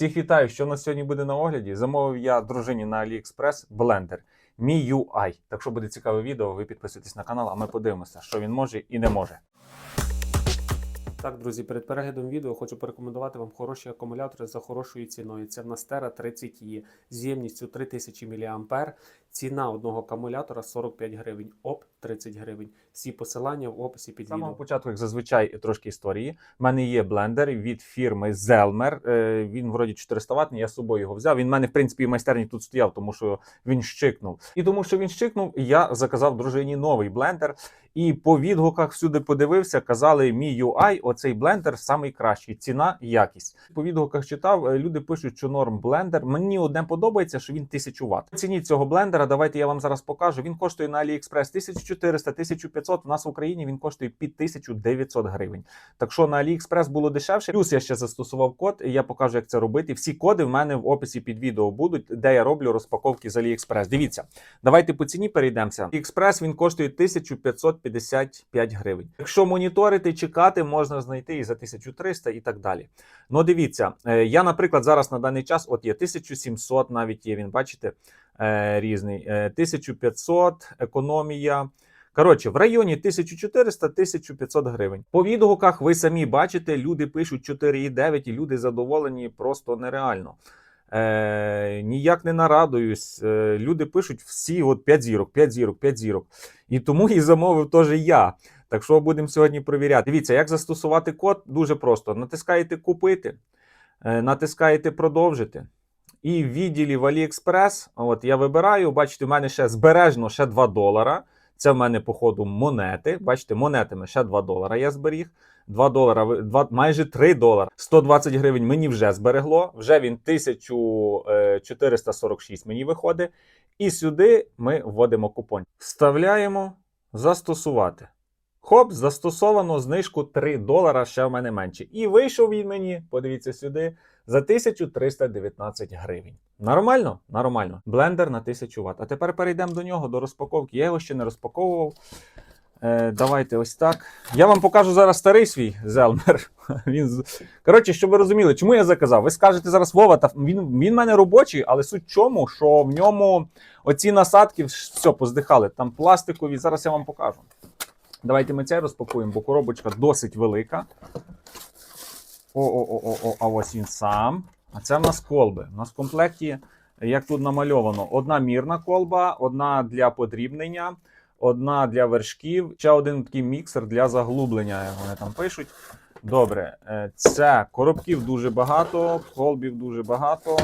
Всіх вітаю, що у нас сьогодні буде на огляді. Замовив я дружині на AliExpress блендер MIUI. Так що буде цікаве відео, ви підписуйтесь на канал, а ми подивимося, що він може і не може. Так, друзі, перед переглядом відео хочу порекомендувати вам хороші акумулятори за хорошою ціною. Це в нас Terra 30 e з ємністю 3000 мА. Ціна одного акумулятора 45 гривень, ОП 30 гривень. Всі посилання в описі під самого початку, як зазвичай, трошки історії. У мене є блендер від фірми Zelmer. Е, Він вроді 400 ватний, я з собою його взяв. Він в мене, в принципі, і в майстерні тут стояв, тому що він щикнув. І тому, що він щикнув, я заказав дружині новий блендер. І по відгуках всюди подивився, казали, мій UI, оцей блендер самий кращий. Ціна, якість. По відгуках читав, е, люди пишуть, що норм блендер. Мені одне подобається, що він 1000 Вт. Ціні цього блендера, давайте я вам зараз покажу. Він коштує на AliExpress 1400, 1500. У нас в Україні він коштує під 1900 гривень. Так що на AliExpress було дешевше. Плюс я ще застосував код, і я покажу, як це робити. Всі коди в мене в описі під відео будуть, де я роблю розпаковки з AliExpress. Дивіться, давайте по ціні перейдемося. AliExpress він коштує 1555 гривень. Якщо моніторити, чекати, можна знайти і за 1300 і так далі. Ну, дивіться, е, я, наприклад, зараз на даний час, от є 1700, навіть є він, бачите, різний. Е, 1500, економія. Коротше, в районі 1400-1500 гривень. По відгуках ви самі бачите, люди пишуть 4,9 і люди задоволені просто нереально. Е, ніяк не нарадуюсь. Е, люди пишуть всі от 5 зірок, 5 зірок, 5 зірок. І тому і замовив теж я. Так що будемо сьогодні перевіряти. Дивіться, як застосувати код дуже просто. Натискаєте купити, е, натискаєте продовжити. І в відділі в AliExpress, от я вибираю, бачите, в мене ще збережно ще 2 долара. Це в мене, походу, монети. Бачите, монетами ще 2 долара я зберіг. 2 долара, ви- два- майже 3 долара. 120 гривень мені вже зберегло. Вже він 1446 мені виходить. І сюди ми вводимо купон. Вставляємо застосувати. Хоп, застосовано знижку 3 долара, ще в мене менше. І вийшов він мені, подивіться сюди, за 1319 гривень. Нормально? Нормально. Блендер на 1000 Вт. А тепер перейдемо до нього, до розпаковки. Я його ще не розпаковував. Е, давайте ось так. Я вам покажу зараз старий свій Зелмер. Він Коротше, щоб ви розуміли, чому я заказав? Ви скажете зараз Вова, та він, він в мене робочий, але суть в чому, що в ньому оці насадки все поздихали. Там пластикові. Зараз я вам покажу. Давайте ми цей розпакуємо, бо коробочка досить велика. О-о-о-о, а ось він сам. А це в нас колби. У нас в комплекті, як тут намальовано, одна мірна колба, одна для подрібнення, одна для вершків, ще один такий міксер для заглублення, як вони там пишуть. Добре, е, це коробків дуже багато, колбів дуже багато.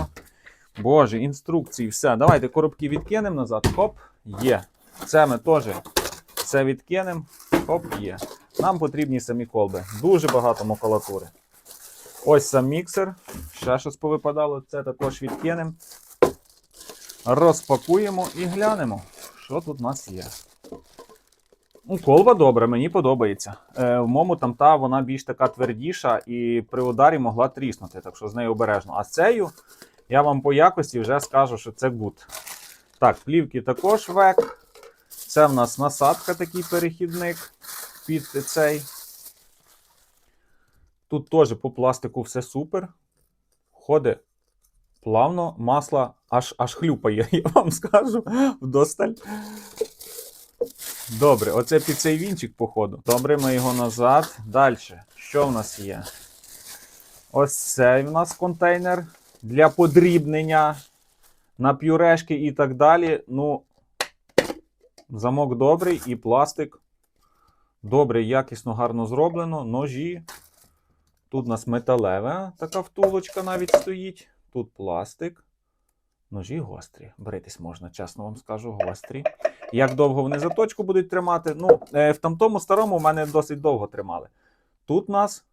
Боже, інструкції, все. Давайте коробки відкинемо назад. Хоп, є. Це ми теж це відкинемо. Хоп, є. Нам потрібні самі колби. Дуже багато макулатури. Ось сам міксер. Ще щось повипадало. Це також відкинемо. Розпакуємо і глянемо, що тут у нас є. Ну, колба добра, мені подобається. Е, в моєму там та вона більш така твердіша і при ударі могла тріснути, так що з нею обережно. А з цією я вам по якості вже скажу, що це гуд. Так, плівки також век. Це в нас насадка, такий перехідник під цей. Тут теж по пластику все супер. Ходить плавно, масло аж, аж хлюпає, я вам скажу, вдосталь. Добре, оце під цей вінчик, походу. Добре, ми його назад. Далі. Що в нас є? Ось цей в нас контейнер для подрібнення на пюрешки і так далі. Ну, замок добрий і пластик. Добре, якісно, гарно зроблено. Ножі. Тут у нас металева така втулочка навіть стоїть. Тут пластик. Ножі гострі. Бритись можна, чесно вам скажу, гострі. Як довго вони заточку будуть тримати? Ну, е, в тамтому старому в мене досить довго тримали. Тут нас.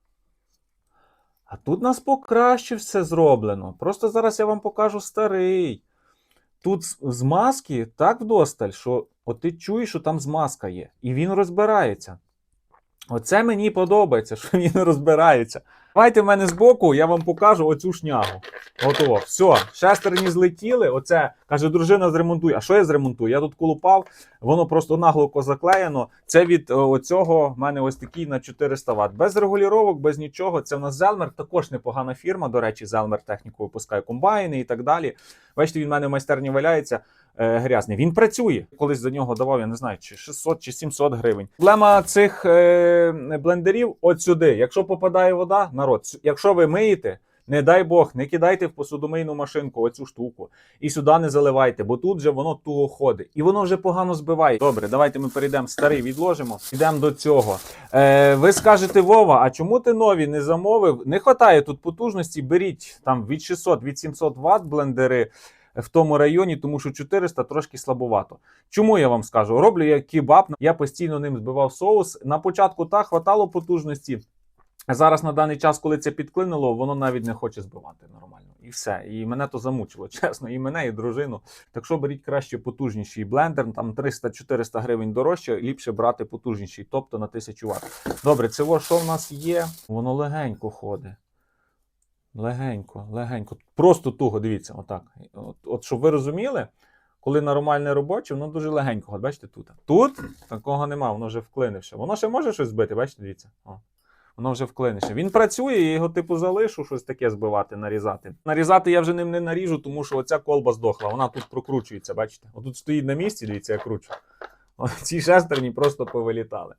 А тут нас покраще все зроблено. Просто зараз я вам покажу старий. Тут змазки так вдосталь, що от ти чуєш, що там змазка є. І він розбирається. Оце мені подобається, що він розбирається. Давайте в мене збоку, я вам покажу оцю шнягу. Готово. Все, шестерні злетіли. Оце каже, дружина зремонтує. А що я зремонтую? Я тут колупав, воно просто наглухо заклеєно. Це від е, оцього в мене ось такий на 400 Вт. Без регулювання, без нічого. Це в нас Зелмер, також непогана фірма. До речі, Зелмер техніку випускає комбайни і так далі. Бачите, він в мене в майстерні валяється. Е, Грязний. Він працює. Колись за нього давав, я не знаю, чи 600 чи 700 гривень. Проблема цих е, блендерів от сюди. Якщо попадає вода, народ, якщо ви миєте, не дай Бог, не кидайте в посудомийну машинку оцю штуку і сюди не заливайте, бо тут же воно туго ходить. І воно вже погано збиває. Добре, давайте ми перейдемо старий, відложимо. Йдемо до цього. Е, ви скажете, Вова, а чому ти нові не замовив? Не вистачає тут потужності. Беріть там від 600 від 700 Вт блендери. В тому районі, тому що 400 трошки слабовато. Чому я вам скажу? Роблю я кебаб, я постійно ним збивав соус. На початку так хватало потужності. Зараз на даний час, коли це підклинило, воно навіть не хоче збивати нормально. І все. І мене то замучило, чесно, і мене, і дружину. Так що беріть краще потужніший блендер, там 300-400 гривень дорожче, ліпше брати потужніший, тобто на 1000 Вт. Добре, це во, що в нас є? Воно легенько ходить. Легенько, легенько. Просто туго, дивіться, отак. От, от щоб ви розуміли, коли нормальне робоче, воно дуже легенько. От бачите тут. Тут такого нема, воно вже вклинивше. Воно ще може щось збити, бачите, дивіться. О. Воно вже вклинивше. Він працює, я його типу залишу, щось таке збивати, нарізати. Нарізати я вже ним не наріжу, тому що оця колба здохла. Вона тут прокручується, бачите? Отут стоїть на місці, дивіться, я кручу. Ці шестерні просто повилітали.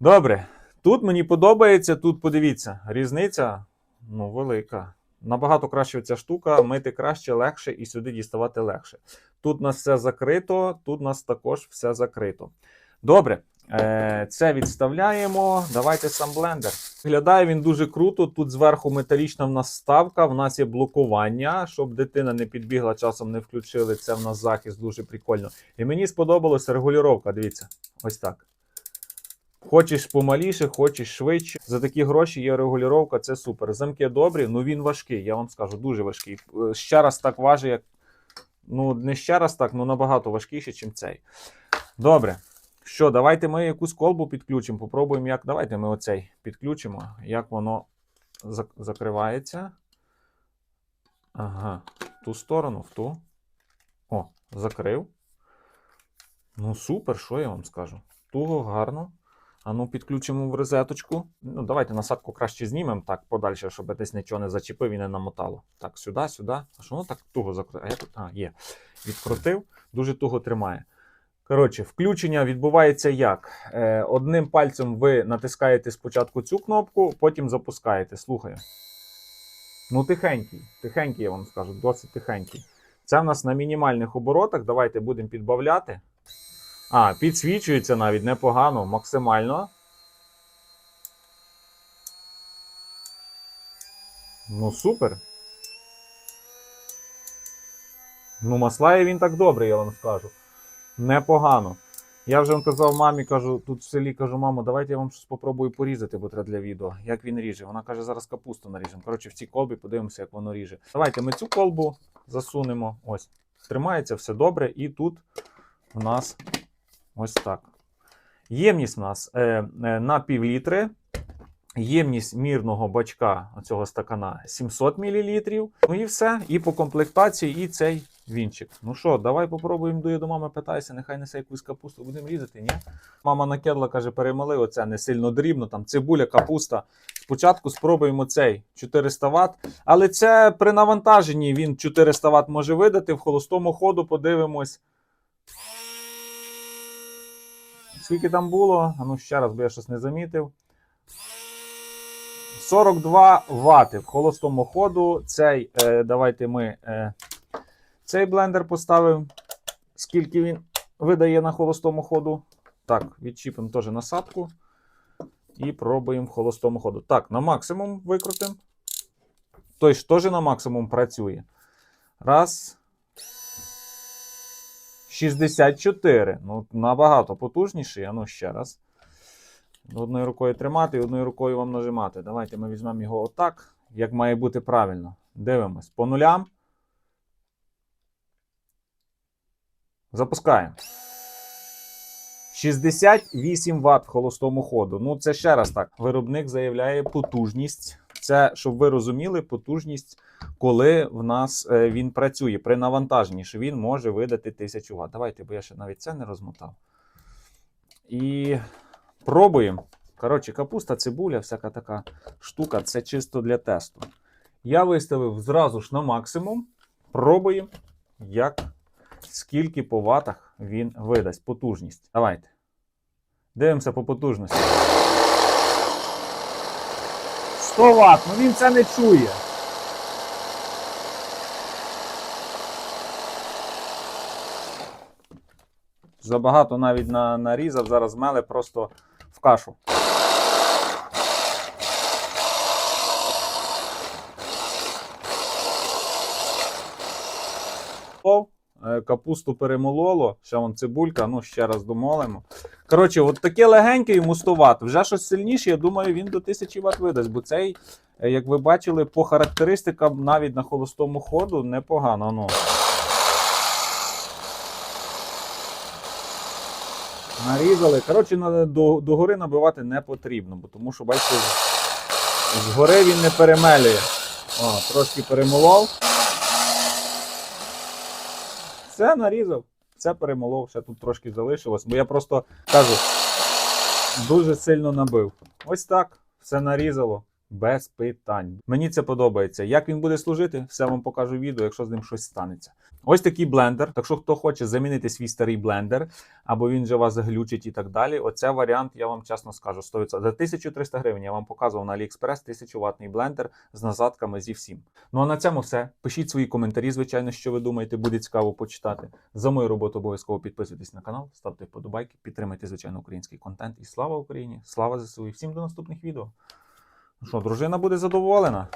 Добре. Тут мені подобається, тут подивіться, різниця ну, велика. Набагато краще ця штука, мити краще, легше і сюди діставати легше. Тут у нас все закрито, тут у нас також все закрито. Добре, е, це відставляємо. Давайте сам блендер. Виглядає він дуже круто. Тут зверху металічна в нас ставка, в нас є блокування, щоб дитина не підбігла, часом не включили. Це в нас захист дуже прикольно. І мені сподобалася регулювання. Дивіться, ось так. Хочеш помаліше, хочеш швидше. За такі гроші є регулювання, це супер. Замки добрі, ну він важкий, я вам скажу, дуже важкий. Е, Ще раз так важить, як. Ну, не ще раз так, ну набагато важкіше, ніж цей. Добре. Що, давайте ми якусь колбу підключимо. Попробуємо, як. Давайте ми оцей підключимо, як воно закривається. Ага. В ту сторону, в ту. О, закрив. Ну, супер, що я вам скажу? Туго, гарно. А ну, підключимо в розеточку. Ну, давайте насадку краще знімемо так подальше, щоб десь нічого не зачепив і не намотало. Так, сюди, сюди. А що воно так туго закрив? А, я тут... а, є. Відкрутив, дуже туго тримає. Коротше, включення відбувається як? Е, одним пальцем ви натискаєте спочатку цю кнопку, потім запускаєте. Слухаю. Ну, тихенький, тихенький, я вам скажу, досить тихенький. Це в нас на мінімальних оборотах. Давайте будемо підбавляти. А, підсвічується навіть непогано, максимально. Ну, супер. Ну, маслає він так добре, я вам скажу. Непогано. Я вже вам казав мамі, кажу, тут в селі кажу, мамо, давайте я вам щось попробую порізати, бо треба для відео. Як він ріже? Вона каже, зараз капусту наріжемо. Коротше, в цій колбі подивимося, як воно ріже. Давайте ми цю колбу засунемо. Ось. Тримається все добре. І тут у нас ось так. Ємність у нас е, е, на пів літри. Ємність мірного бачка цього стакана 700 мл. Ну і все. І по комплектації, і цей вінчик. Ну що, давай попробуємо йду я до мами, питаюся, нехай несе якусь капусту, будемо різати, ні? Мама накедла, каже, перемали оце не сильно дрібно, там цибуля, капуста. Спочатку спробуємо цей 400 Вт, але це при навантаженні він 400 Вт може видати. В холостому ходу подивимось. Скільки там було? Ну ще раз, бо я щось не замітив. 42 Вт в холостому ходу. Цей, е, давайте ми е, цей блендер поставимо. Скільки він видає на холостому ходу. Так, відчіпимо теж насадку. І пробуємо в холостому ходу. Так, на максимум викрутимо. Той ж теж на максимум працює. Раз. 64. Ну, набагато потужніший. Ну ще раз. Одною рукою тримати і одною рукою вам нажимати. Давайте ми візьмемо його отак, як має бути правильно. Дивимось. По нулям. Запускаємо. 68 Вт в холостому ходу. Ну, це ще раз так. Виробник заявляє потужність Це щоб ви розуміли потужність, коли в нас е, він працює при навантаженні, що він може видати 1000 Вт. Давайте, бо я ще навіть це не розмотав. І пробуємо. Коротше, капуста, цибуля, всяка така штука, це чисто для тесту. Я виставив зразу ж на максимум. Пробуємо, як скільки по ватах він видасть. Потужність. Давайте. Дивимося по потужності. 100 Вт, ну він це не чує. Забагато навіть на, нарізав, зараз меле просто в кашу. Е, Капусту перемололо, ще вон цибулька, ну ще раз домолимо. Коротше, от таке легеньке йому 100 Вт. Вже щось сильніше, я думаю, він до 1000 Вт видасть, бо цей, е, як ви бачили, по характеристикам навіть на холостому ходу непогано. Ну. Нарізали. Коротше, до, до гори набивати не потрібно, бо тому що, бачите, згори він не перемелює. О, трошки перемолов. Все нарізав, все перемолов, ще тут трошки залишилось, бо я просто кажу, дуже сильно набив. Ось так, все нарізало. Без питань. Мені це подобається. Як він буде служити, все вам покажу відео, якщо з ним щось станеться. Ось такий блендер. Так що, хто хоче замінити свій старий блендер, або він же вас глючить і так далі. Оце варіант, я вам чесно скажу, 100%. За 1300 гривень я вам показував на AliExpress 1000 ватний блендер з назадками зі всім. Ну а на цьому все. Пишіть свої коментарі, звичайно, що ви думаєте, буде цікаво почитати. За мою роботу обов'язково підписуйтесь на канал, ставте вподобайки, підтримайте, звичайно, український контент. І слава Україні! Слава ЗСУ! І всім до наступних відео. Ну що, дружина буде задоволена?